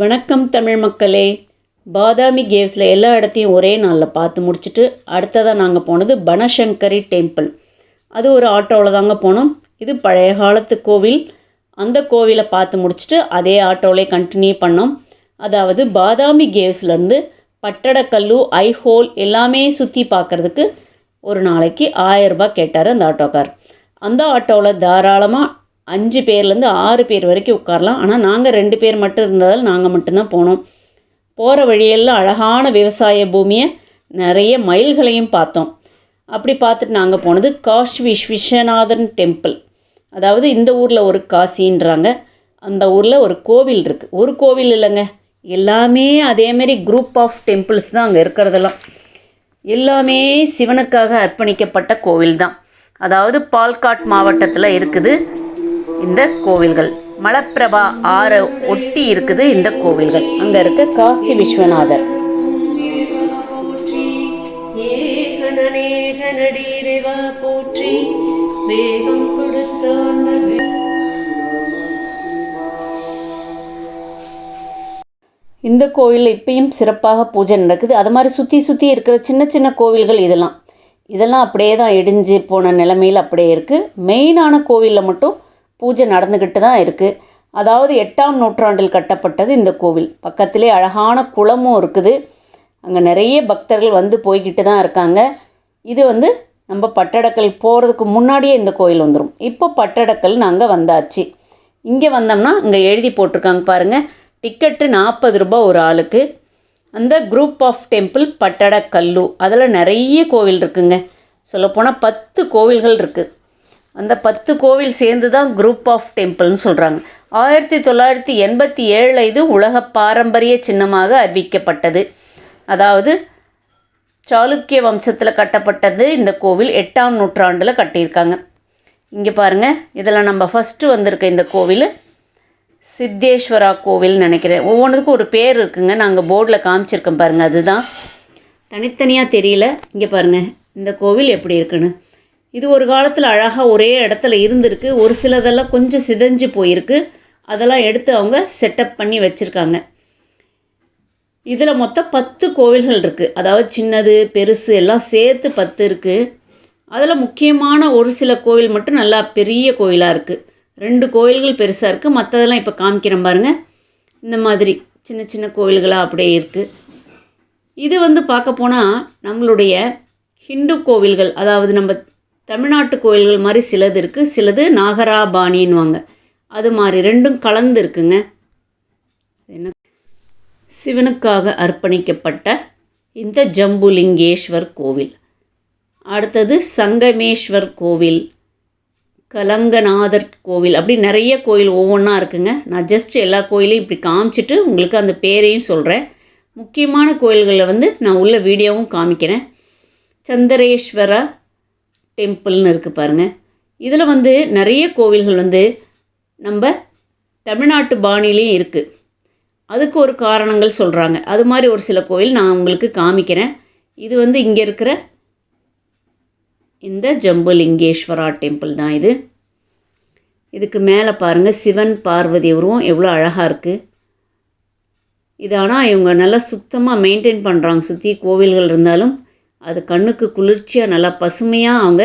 வணக்கம் தமிழ் மக்களே. பாதாமி கேவ்ஸில் எல்லா இடத்தையும் ஒரே நாளில் பார்த்து முடிச்சுட்டு அடுத்ததாக நாங்கள் போனது பனசங்கரி டெம்பிள். அது ஒரு ஆட்டோவில் தாங்க போனோம். இது பழைய காலத்து கோவில். அந்த கோவிலை பார்த்து முடிச்சுட்டு அதே ஆட்டோவிலே கண்டினியூ பண்ணோம். அதாவது பாதாமி கேவ்ஸ்லேருந்து பட்டடக்கல்லு ஐஹோல் எல்லாமே சுற்றி பார்க்குறதுக்கு ஒரு நாளைக்கு ஆயரரூபா கேட்டார் அந்த ஆட்டோக்கார் அந்த ஆட்டோவில் தாராளமாக அஞ்சு பேர்லேருந்து ஆறு பேர் வரைக்கும் உட்காரலாம். ஆனால் நாங்கள் ரெண்டு பேர் மட்டும் இருந்ததால் நாங்கள் மட்டும்தான் போனோம். போகிற வழியெல்லாம் அழகான விவசாய பூமியை நிறைய மயில்களையும் பார்த்தோம். அப்படி பார்த்துட்டு நாங்கள் போனது காஷ் விஷ் விஸ்வநாதன் டெம்பிள். அதாவது இந்த ஊரில் ஒரு காசின்றாங்க. அந்த ஊரில் ஒரு கோவில் இருக்குது ஒரு கோவில் இல்லைங்க. எல்லாமே அதேமாரி குரூப் ஆஃப் டெம்பிள்ஸ் தான் அங்கே இருக்கிறதெல்லாம். எல்லாமே சிவனுக்காக அர்ப்பணிக்கப்பட்ட கோவில் தான் அதாவது பால்காட் மாவட்டத்தில் இருக்குது. இந்த கோவில்கள். மலப்பிரபா ஆறை ஒட்டி இருக்குது இந்த கோவில்கள். அங்கே இருக்க காசி விஸ்வநாதர். போற்றி வேகம் கொடுத்தான் இந்த கோவிலில் இப்பயும் சிறப்பாக பூஜை நடக்குது. அது மாதிரி சுற்றி சுற்றி இருக்கிற சின்ன சின்ன கோவில்கள் இதெல்லாம். இதெல்லாம் அப்படியே தான் இடிஞ்சு போன நிலமையில் அப்படியே இருக்குது மெயினான கோவிலில் மட்டும் பூஜை நடந்துக்கிட்டு தான் இருக்குது அதாவது எட்டாம் நூற்றாண்டில் கட்டப்பட்டது இந்த கோவில். பக்கத்திலே அழகான குளமும் இருக்குது. அங்கே நிறைய பக்தர்கள் வந்து போய்கிட்டு தான் இருக்காங்க. இது வந்து நம்ம பட்டடக்கல் போகிறதுக்கு முன்னாடியே இந்த கோயில் வந்துடும் இப்போ பட்டடக்கல் நாங்கள் வந்தாச்சு. இங்கே வந்தோம்னா இங்கே எழுதி போட்டிருக்காங்க பாருங்கள் டிக்கெட்டு நாற்பது ரூபாய் ஒரு ஆளுக்கு. அந்த குரூப் ஆஃப் டெம்பிள் பட்டடக்கல்லு. அதில் நிறைய கோவில் இருக்குங்க. சொல்லப்போனால் பத்து கோவில்கள் இருக்குது அந்த பத்து கோவில் சேர்ந்து தான் குரூப் ஆஃப் டெம்பிள்னு சொல்கிறாங்க ஆயிரத்தி தொள்ளாயிரத்தி எண்பத்தி ஏழில் இது உலக பாரம்பரிய சின்னமாக அறிவிக்கப்பட்டது. அதாவது சாளுக்கிய வம்சத்தில் கட்டப்பட்டது இந்த கோவில் எட்டாம் நூற்றாண்டில் கட்டியிருக்காங்க. இங்கே பாருங்கள் இதில் நம்ம ஃபஸ்ட்டு வந்திருக்க இந்த கோவில். சித்தேஸ்வரா கோவில்னு நினைக்கிறேன். ஒவ்வொன்றுக்கும் ஒரு பேர் இருக்குங்க. நாங்கள் போர்டில் காமிச்சிருக்கோம் பாருங்கள் அதுதான். தனித்தனியாக தெரியல. இங்கே பாருங்கள் இந்த கோவில் எப்படி இருக்குன்னு. இது ஒரு காலத்தில் அழகாக ஒரே இடத்துல இருந்திருக்கு. ஒரு சிலதெல்லாம் கொஞ்சம் சிதைஞ்சு போயிருக்கு. அதெல்லாம் எடுத்து அவங்க செட்டப் பண்ணி வச்சுருக்காங்க. இதில் மொத்தம் பத்து கோவில்கள் இருக்குது அதாவது சின்னது பெருசு எல்லாம் சேர்த்து பத்து இருக்குது அதில் முக்கியமான ஒரு சில கோவில் மட்டும் நல்லா பெரிய கோயிலாக இருக்குது ரெண்டு கோயில்கள் பெருசாக இருக்குது மற்றதெல்லாம் இப்போ காமிக்கிறேன் பாருங்கள் இந்த மாதிரி சின்ன சின்ன கோவில்களாக அப்படியே இருக்குது இது வந்து பார்க்க போனால் நம்மளுடைய ஹிந்து கோவில்கள் அதாவது நம்ம தமிழ்நாட்டு கோயில்கள் மாதிரி சிலது இருக்குது சிலது நாகராபாணின்வாங்க அது மாதிரி ரெண்டும் கலந்து இருக்குங்க. என்ன சிவனுக்காக அர்ப்பணிக்கப்பட்ட இந்த ஜம்புலிங்கேஸ்வர் கோவில். அடுத்தது சங்கமேஸ்வர் கோவில் கலங்கநாதர் கோவில். அப்படி நிறைய கோயில் ஒவ்வொன்றா இருக்குங்க. நான் ஜஸ்ட் எல்லா கோயிலையும் இப்படி காமிச்சிட்டு உங்களுக்கு அந்த பேரையும் சொல்கிறேன் முக்கியமான கோயில்களில் வந்து நான் உள்ள வீடியோவும் காமிக்கிறேன். சந்திரேஸ்வர டெம்பிள்னு இருக்குது பாருங்கள் இதில் வந்து நிறைய கோவில்கள் வந்து நம்ம தமிழ்நாட்டு பாணிலையும் இருக்குது அதுக்கு ஒரு காரணங்கள் சொல்கிறாங்க அது மாதிரி ஒரு சில கோவில் நான் உங்களுக்கு காமிக்கிறேன். இது வந்து இங்கே இருக்கிற இந்த ஜம்புலிங்கேஸ்வரா டெம்பிள் தான் இது. இதுக்கு மேலே பாருங்கள் சிவன் பார்வதி உருவம் எவ்வளோ அழகாக இருக்குது இது ஆனால் இவங்க நல்லா சுத்தமாக மெயின்டைன் பண்ணுறாங்க சுற்றி கோவில்கள் இருந்தாலும் அது கண்ணுக்கு குளிர்ச்சியாக நல்லா பசுமையாக அவங்க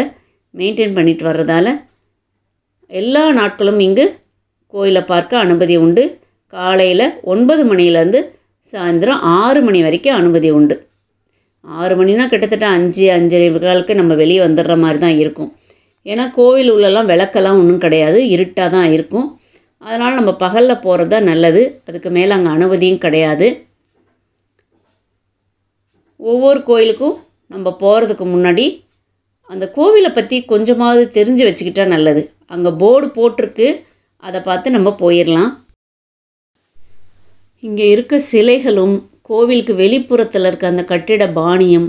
மெயின்டைன் பண்ணிட்டு வர்றதால எல்லா நாட்களும் இங்கு கோயிலை பார்க்க அனுமதி உண்டு. காலையில் ஒன்பது மணிலேருந்து சாயந்தரம் ஆறு மணி வரைக்கும் அனுமதி உண்டு. ஆறு மணினா கிட்டத்தட்ட அஞ்சு அஞ்சரை காலுக்கு நம்ம வெளியே வந்துடுற மாதிரி தான் இருக்கும். ஏன்னா கோவில் உள்ளெல்லாம் விளக்கெல்லாம் ஒன்றும் கிடையாது. இருட்டாக தான் இருக்கும். அதனால் நம்ம பகலில் போகிறது தான் நல்லது. அதுக்கு மேலே அங்கே அனுமதியும் கிடையாது. ஒவ்வொரு கோயிலுக்கும் நம்ம போகிறதுக்கு முன்னாடி அந்த கோவிலை பற்றி கொஞ்சமாவது தெரிஞ்சு வச்சுக்கிட்டா நல்லது. அங்கே போர்டு போட்டிருக்கு. அதை பார்த்து நம்ம போயிடலாம் இங்கே இருக்க சிலைகளும் கோவிலுக்கு வெளிப்புறத்தில் இருக்க அந்த கட்டிட பாணியம்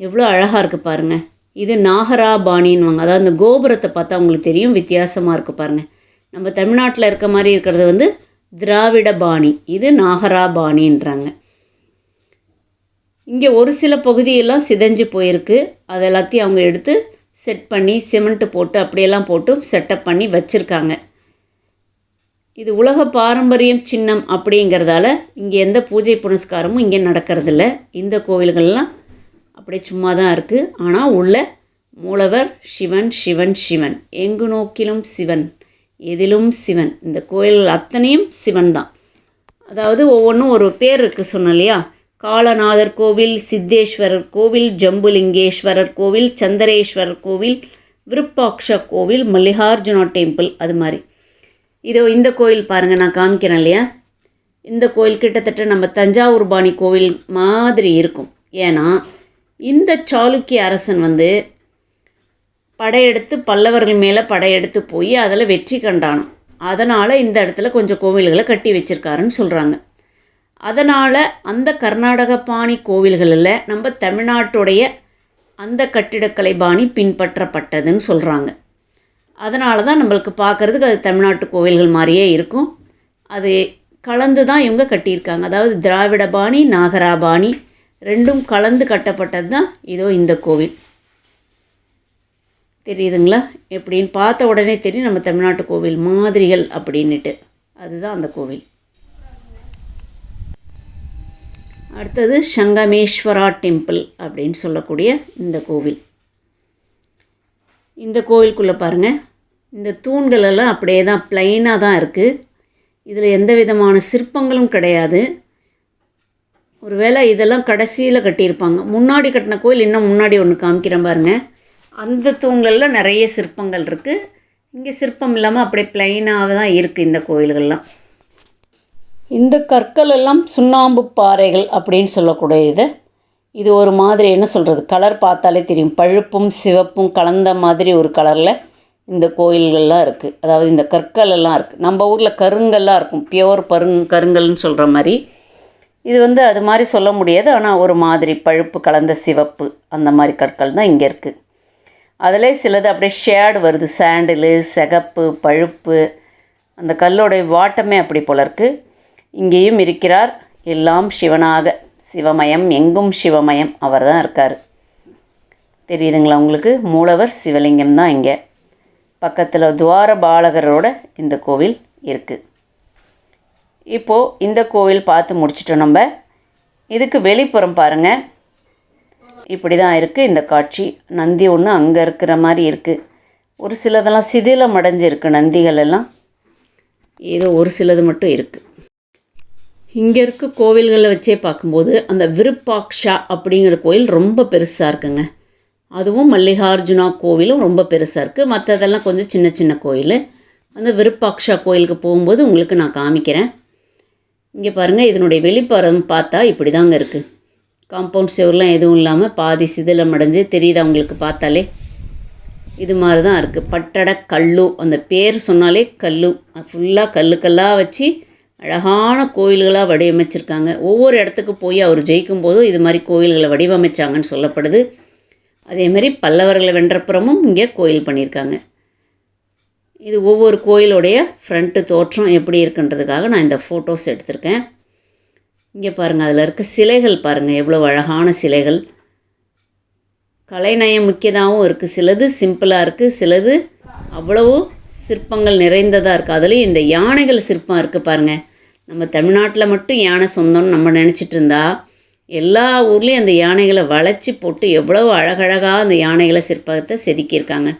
எவ்வளோ அழகாக இருக்குது பாருங்கள் இது நாகரா பாணின்வாங்க அதாவது அந்த கோபுரத்தை பார்த்தா உங்களுக்கு தெரியும் வித்தியாசமாக இருக்குது பாருங்கள் நம்ம தமிழ்நாட்டில் இருக்க மாதிரி இருக்கிறது வந்து திராவிட பாணி. இது நாகரா பாணின்றாங்க. இங்கே ஒரு சில பகுதியெல்லாம் சிதைஞ்சு போயிருக்கு. அது எல்லாத்தையும் அவங்க எடுத்து செட் பண்ணி சிமெண்ட்டு போட்டு அப்படியெல்லாம் போட்டு செட்டப் பண்ணி வச்சுருக்காங்க. இது உலக பாரம்பரியம் சின்னம் அப்படிங்கிறதால இங்கே எந்த பூஜை புனஸ்காரமும் இங்கே நடக்கிறதில்ல. இந்த கோவில்கள்லாம் அப்படியே சும்மா தான் இருக்குது ஆனால் உள்ள மூலவர் சிவன் சிவன் சிவன். எங்கு நோக்கிலும் சிவன் எதிலும் சிவன். இந்த கோயில்கள் அத்தனையும் சிவன் தான் அதாவது ஒவ்வொன்றும் ஒரு பேர் இருக்குது சொன்னோம் இல்லையா? காலநாதர் கோவில் சித்தேஸ்வரர் கோவில் ஜம்புலிங்கேஸ்வரர் கோவில் சந்திரேஸ்வரர் கோவில் விருப்பாக்ஷ கோவில் மல்லிகார்ஜுனா டெம்பிள் அது மாதிரி. இதோ இந்த கோயில் பாருங்கள் நான் காமிக்கிறேன் இல்லையா? இந்த கோயில் கிட்டத்தட்ட நம்ம தஞ்சாவூர் பாணி கோவில் மாதிரி இருக்கும். ஏன்னா இந்த சாளுக்கிய அரசன் வந்து படையெடுத்து பல்லவர்கள் மேலே படையெடுத்து போய் அதில் வெற்றி கண்டானோம். அதனால் இந்த இடத்துல கொஞ்சம் கோவில்களை கட்டி வச்சிருக்காருன்னு சொல்கிறாங்க அதனால் அந்த கர்நாடக பாணி கோவில்களில் நம்ம தமிழ்நாட்டுடைய அந்த கட்டிடக்கலை பாணி பின்பற்றப்பட்டதுன்னு சொல்கிறாங்க அதனால தான் நம்மளுக்கு பார்க்குறதுக்கு அது தமிழ்நாட்டு கோவில்கள் மாதிரியே இருக்கும். அது கலந்து தான் இவங்க கட்டியிருக்காங்க. அதாவது திராவிட பாணி நாகரா பாணி ரெண்டும் கலந்து கட்டப்பட்டது தான் இதோ இந்த கோவில். தெரியுதுங்களா? எப்படின்னு பார்த்த உடனே தெரியும் நம்ம தமிழ்நாட்டு கோவில் மாதிரிகள் அப்படின்னுட்டு. அதுதான் அந்த கோவில். அடுத்தது சங்கமேஸ்வரா டெம்பிள் அப்படின்னு சொல்லக்கூடிய இந்த கோவில். இந்த கோவிலுக்குள்ளே பாருங்கள் இந்த தூண்கள் எல்லாம் அப்படியே தான் ப்ளைனாக தான் இருக்குது இதில் எந்த விதமான சிற்பங்களும் கிடையாது. ஒருவேளை இதெல்லாம் கடைசியில் கட்டியிருப்பாங்க. முன்னாடி கட்டின கோயில் இன்னும் முன்னாடி ஒன்று காமிக்கிறேன் பாருங்கள் அந்த தூண்களில் நிறைய சிற்பங்கள் இருக்குது இங்கே சிற்பம் இல்லாமல் அப்படியே ப்ளைனாக தான் இருக்குது இந்த கோயில்கள்லாம் இந்த கற்கள் எல்லாம் சுண்ணாம்பு பாறைகள் அப்படின்னு சொல்லக்கூடியது. இது ஒரு மாதிரி என்ன சொல்கிறது கலர் பார்த்தாலே தெரியும். பழுப்பும் சிவப்பும் கலந்த மாதிரி ஒரு கலரில் இந்த கோயில்கள்லாம் இருக்குது அதாவது இந்த கற்கள் எல்லாம் இருக்குது நம்ம ஊரில் கருங்கல்லாம் இருக்கும். பியோர் பருங் கருங்கல்னு சொல்கிற மாதிரி. இது வந்து அது மாதிரி சொல்ல முடியாது. ஆனால் ஒரு மாதிரி பழுப்பு கலந்த சிவப்பு அந்த மாதிரி கற்கள் தான் இங்கே இருக்குது அதிலே சிலது அப்படியே ஷேடு வருது. சாண்டிலு சிகப்பு பழுப்பு. அந்த கல்லோடைய வாட்டமே அப்படி போல இருக்குது இங்கேயும் இருக்கிறார். எல்லாம் சிவனாக. சிவமயம் எங்கும் சிவமயம். அவர் தான் இருக்கார். தெரியுதுங்களா உங்களுக்கு? மூலவர் சிவலிங்கம் தான் இங்கே. பக்கத்தில் துவார பாலகரோட இந்த கோவில் இருக்குது இப்போது இந்த கோவில் பார்த்து முடிச்சிட்டோம் நம்ம. இதுக்கு வெளிப்புறம் பாருங்கள் இப்படி தான் இருக்குது இந்த காட்சி. நந்தி ஒன்று அங்கே இருக்கிற மாதிரி இருக்குது ஒரு சிலதெல்லாம் சிதிலம் அடைஞ்சிருக்கு நந்திகள் எல்லாம். ஏதோ ஒரு சிலது மட்டும் இருக்குது இங்கே இருக்க கோவில்களை வச்சே பார்க்கும்போது அந்த விருப்பாக்ஷா அப்படிங்கிற கோயில் ரொம்ப பெருசாக இருக்குங்க. அதுவும் மல்லிகார்ஜுனா கோவிலும் ரொம்ப பெருசாக இருக்குது மற்றதெல்லாம் கொஞ்சம் சின்ன சின்ன கோயில். அந்த விருப்பாக்ஷா கோயிலுக்கு போகும்போது உங்களுக்கு நான் காமிக்கிறேன். இங்கே பாருங்கள் இதனுடைய வெளிப்புறம் பார்த்தா இப்படி தாங்க இருக்குது காம்பவுண்ட் செவர்லாம் எதுவும் இல்லாமல் பாதி சிதிலம் அடைஞ்சு தெரியுதா உங்களுக்கு பார்த்தாலே? இது மாதிரி தான் இருக்குது பட்டட கல்லு அந்த பேர் சொன்னாலே கல்லு. ஃபுல்லாக கல்லு கல்லாக வச்சு அழகான கோயில்களாக வடிவமைச்சிருக்காங்க. ஒவ்வொரு இடத்துக்கு போய் அவர் ஜெயிக்கும் போதும் இது மாதிரி கோயில்களை வடிவமைச்சாங்கன்னு சொல்லப்படுது. அதேமாதிரி பல்லவர்களை வென்றப்புறமும் இங்கே கோயில் பண்ணியிருக்காங்க. இது ஒவ்வொரு கோயிலுடைய ஃப்ரண்ட்டு தோற்றம் எப்படி இருக்குன்றதுக்காக நான் இந்த ஃபோட்டோஸ் எடுத்திருக்கேன். இங்கே பாருங்கள் அதில் இருக்க சிலைகள் பாருங்கள் எவ்வளோ அழகான சிலைகள். கலைநயம் முக்கியதாகவும் இருக்குது சிலது சிம்பிளாக இருக்குது சிலது அவ்வளவோ சிற்பங்கள் நிறைந்ததாக இருக்குது அதுலேயும் இந்த யானைகள் சிற்பம் இருக்குது பாருங்கள் நம்ம தமிழ்நாட்டில் மட்டும் யானை சொந்தம்னு நம்ம நினச்சிட்டு இருந்தா எல்லா ஊர்லேயும் அந்த யானைகளை வளைச்சி போட்டு எவ்வளோ அழகழகாக அந்த யானைகளை சிற்பத்தை செதுக்கியிருக்காங்க.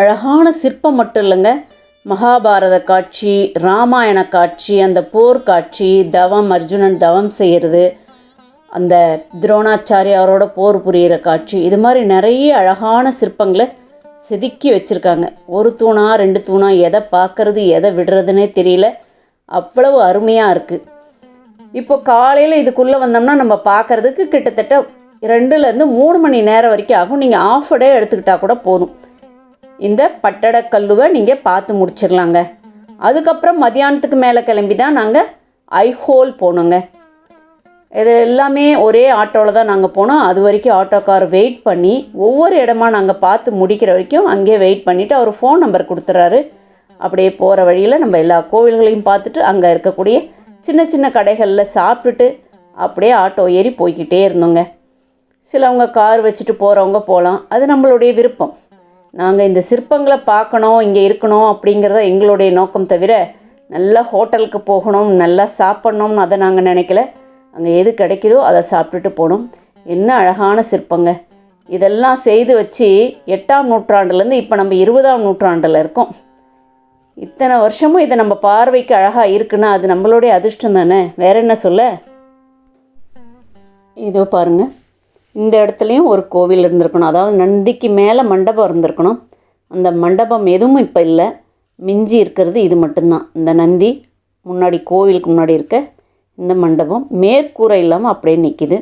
அழகான சிற்பம் மட்டும் இல்லைங்க. மகாபாரத காட்சி ராமாயண காட்சி அந்த போர் காட்சி தவம் அர்ஜுனன் தவம் செய்கிறது அந்த துரோணாச்சாரியாரோட போர் புரியிற காட்சி இது மாதிரி நிறைய அழகான சிற்பங்களை செதுக்கி வச்சுருக்காங்க. ஒரு தூணா ரெண்டு தூணா எதை பார்க்கறது எதை விடுறதுனே தெரியல. அவ்வளவு அருமையாக இருக்குது இப்போ காலையில் இதுக்குள்ளே வந்தோம்னா நம்ம பார்க்கறதுக்கு கிட்டத்தட்ட ரெண்டுலேருந்து மூணு மணி நேரம் வரைக்கும் ஆகும். நீங்கள் ஆஃப் டே கூட போதும். இந்த பட்டடக்கல்லுவை நீங்கள் பார்த்து முடிச்சிடலாங்க அதுக்கப்புறம் மதியானத்துக்கு மேலே கிளம்பி தான் நாங்கள் ஐஹோல் போனோங்க. இது எல்லாமே ஒரே ஆட்டோவில் தான் நாங்கள் போனோம். அது வரைக்கும் ஆட்டோக்கார் வெயிட் பண்ணி ஒவ்வொரு இடமா நாங்கள் பார்த்து முடிக்கிற வரைக்கும் அங்கேயே வெயிட் பண்ணிவிட்டு அவர் ஃபோன் நம்பர் கொடுத்துறாரு. அப்படியே போகிற வழியில் நம்ம எல்லா கோவில்களையும் பார்த்துட்டு அங்கே இருக்கக்கூடிய சின்ன சின்ன கடைகளில் சாப்பிட்டுட்டு அப்படியே ஆட்டோ ஏறி போய்க்கிட்டே இருந்தோங்க. சிலவங்க கார் வச்சுட்டு போகிறவங்க போகலாம் அது நம்மளுடைய விருப்பம். நாங்கள் இந்த சிற்பங்களை பார்க்கணும் இங்கே இருக்கணும் அப்படிங்கிறத எங்களுடைய நோக்கம் தவிர நல்லா ஹோட்டலுக்கு போகணும் நல்லா சாப்பிட்ணும்னு அதை நாங்கள் நினைக்கல. அங்கே எது கிடைக்குதோ அதை சாப்பிட்டுட்டு போகணும் என்ன அழகான சிற்பங்க. இதெல்லாம் செய்து வச்சு எட்டாம் நூற்றாண்டுலேருந்து இப்போ நம்ம இருபதாம் நூற்றாண்டில் இருக்கோம். இத்தனை வருஷமும் இதை நம்ம பார்வைக்கு அழகாக இருக்குன்னா அது நம்மளுடைய அதிர்ஷ்டம் தானே? வேற என்ன சொல்ல? இதோ பாருங்கள் இந்த இடத்துலையும் ஒரு கோவில் இருந்திருக்கணும். அதாவது நந்திக்கு மேலே மண்டபம் இருந்திருக்கணும். அந்த மண்டபம் எதுவும் இப்போ இல்லை. மிஞ்சி இருக்கிறது இது மட்டும்தான். இந்த நந்தி முன்னாடி கோவிலுக்கு முன்னாடி இருக்க இந்த மண்டபம் மேற்கூரை இல்லாமல் அப்படியே நிற்கிது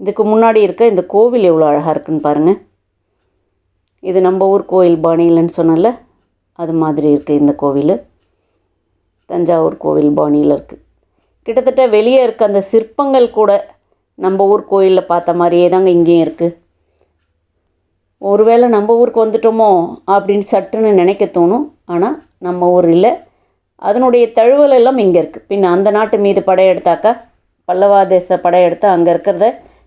இதுக்கு முன்னாடி இருக்க இந்த கோவில் எவ்வளோ அழகாக இருக்குன்னு பாருங்கள் இது நம்ம ஊர் கோயில் பாணியிலன்னு சொன்னல அது மாதிரி இருக்குது இந்த கோவில். தஞ்சாவூர் கோவில் பாணியில் இருக்குது கிட்டத்தட்ட வெளியே இருக்க அந்த சிற்பங்கள் கூட நம்ம ஊர் கோயிலில் பார்த்த மாதிரியே தாங்க இங்கேயும் இருக்குது ஒருவேளை நம்ம ஊருக்கு வந்துட்டோமோ அப்படின்னு சட்டுன்னு நினைக்க தோணும். ஆனால் நம்ம ஊர் இல்லை. அதனுடைய தழுவல் எல்லாம் இங்கே இருக்குது பின்ன அந்த நாட்டு மீது படையெடுத்தாக்கா பல்லவா தேச படையெடுத்தா அங்கே இருக்கிறத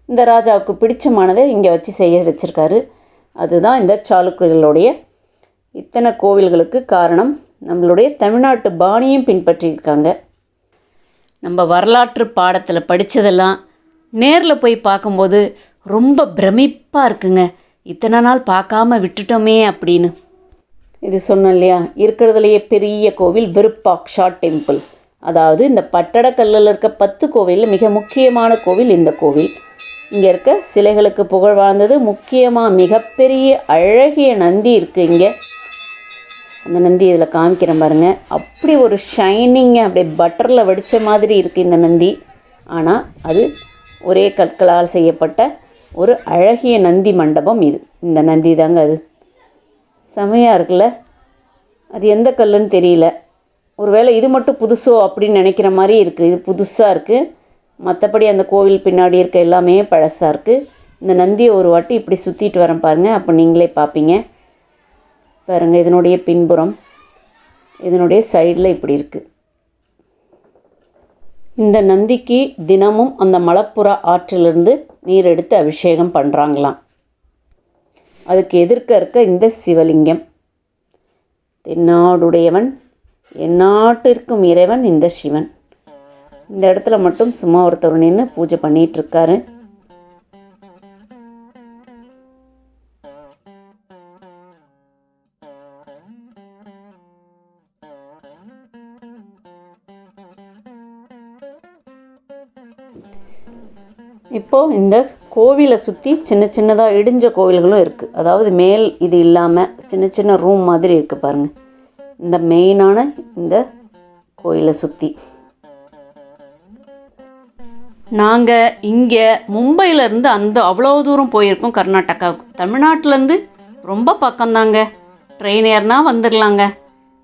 இந்த ராஜாவுக்கு பிடிச்சமானதை இங்கே வச்சு செய்ய வச்சுருக்காரு. அதுதான் இந்த சாளுக்கியர்களுடைய இத்தனை கோவில்களுக்கு காரணம். நம்மளுடைய தமிழ்நாட்டு பாணியும் பின்பற்றியிருக்காங்க. நம்ம வரலாற்று பாடத்தில் படித்ததெல்லாம் நேரில் போய் பார்க்கும்போது ரொம்ப பிரமிப்பாக இருக்குங்க. இத்தனை நாள் பார்க்காம விட்டுட்டோமே அப்படின்னு. இது சொன்னோம் இல்லையா? இருக்கிறதுலையே பெரிய கோவில் விருப்பாக்ஷா டெம்பிள். அதாவது இந்த பட்டடக்கல்லில் இருக்க பத்து கோவிலில் மிக முக்கியமான கோவில் இந்த கோவில். இங்கே இருக்க சிலைகளுக்கு புகழ் வாழ்ந்தது முக்கியமாக மிகப்பெரிய அழகிய நந்தி இருக்குது இங்கே. அந்த நந்தி இதில் காமிக்கிறேன் பாருங்கள் அப்படி ஒரு ஷைனிங்காக அப்படியே பட்டரில் வடித்த மாதிரி இருக்குது இந்த நந்தி. ஆனால் அது ஒரே கற்களால் செய்யப்பட்ட ஒரு அழகிய நந்தி மண்டபம் இது. இந்த நந்தி தாங்க அது. செமையாக இருக்குல்ல? அது எந்த கல்லுன்னு தெரியல. ஒருவேளை இது மட்டும் புதுசோ அப்படின்னு நினைக்கிற மாதிரி இருக்குது இது புதுசாக இருக்குது மற்றபடி அந்த கோவில் பின்னாடி இருக்க எல்லாமே பழசாக இருக்குது இந்த நந்தியை ஒரு வாட்டி இப்படி சுற்றிட்டு வரேன் பாருங்கள் அப்போ நீங்களே பார்ப்பீங்க பாருங்கள் இதனுடைய பின்புறம் இதனுடைய சைடில் இப்படி இருக்குது இந்த நந்திக்கு தினமும் அந்த மலப்புறா ஆற்றிலிருந்து நீர் எடுத்து அபிஷேகம் பண்ணுறாங்களாம் அதுக்கு எதிர்க்க இருக்க இந்த சிவலிங்கம். தென்னாடுடையவன் எந்நாட்டிற்கும் இறைவன் இந்த சிவன். இந்த இடத்துல மட்டும் சும்மா ஒருத்தர் நின்று பூஜை பண்ணிகிட்ருக்காரு இப்போது இந்த கோவிலை சுற்றி சின்ன சின்னதாக இடிஞ்ச கோவில்களும் இருக்குது அதாவது மேல் இது இல்லாமல் சின்ன சின்ன ரூம் மாதிரி இருக்குது பாருங்கள் இந்த மெயினான இந்த கோயிலை சுற்றி நாங்கள் இங்கே மும்பையிலேருந்து அந்த அவ்வளோ தூரம் போயிருக்கோம் கர்நாடகாவுக்கு. தமிழ்நாட்டிலேருந்து ரொம்ப பக்கம்தாங்க. ட்ரெயின் ஏறினா வந்துடலாங்க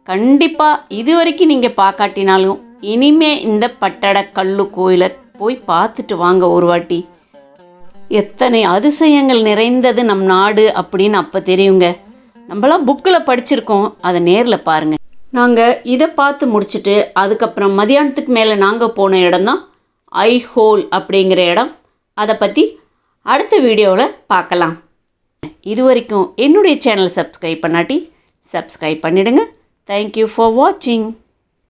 கண்டிப்பாக இது வரைக்கும் நீங்கள் பார்க்காட்டினாலும் இனிமே இந்த பட்டடக்கல்லு கோயிலை போய் பார்த்துட்டு வாங்க ஒரு வாட்டி. எத்தனை அதிசயங்கள் நிறைந்தது நம் நாடு அப்படின்னு அப்போ தெரியுங்க. நம்மளாம் புக்கில் படிச்சிருக்கோம் அதை நேரில் பாருங்கள் நாங்கள் இதை பார்த்து முடிச்சுட்டு அதுக்கப்புறம் மதியானத்துக்கு மேலே நாங்கள் போன இடம் தான் ஐஹோல் அப்படிங்கிற இடம். அதை பற்றி அடுத்த வீடியோவில் பார்க்கலாம். இது வரைக்கும் என்னுடைய சேனல் சப்ஸ்கிரைப் பண்ணாட்டி சப்ஸ்கிரைப் பண்ணிவிடுங்க தேங்க்யூ ஃபார் வாட்சிங்